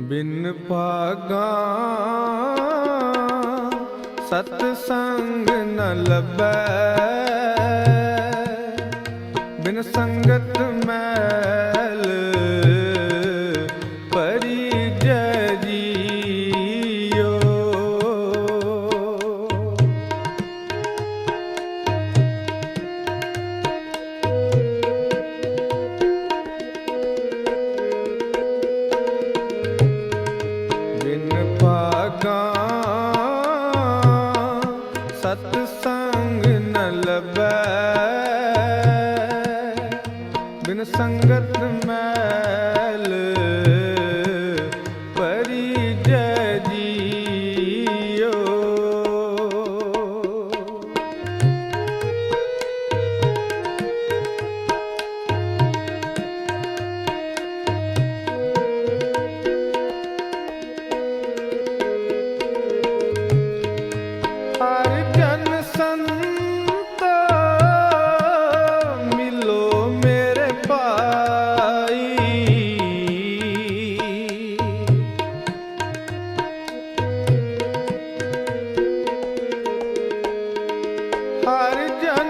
ਬਿਨ ਭਾਗਾ ਸਤ ਸੰਗ ਨ ਲੱਭੈ। ਬਿਨ ਸੰਗਤ ਮੈਲ ਲੱਭੈ ਬਿਨ ਸੰਗਤ ਮੈਂ ਹਰ ਜਨ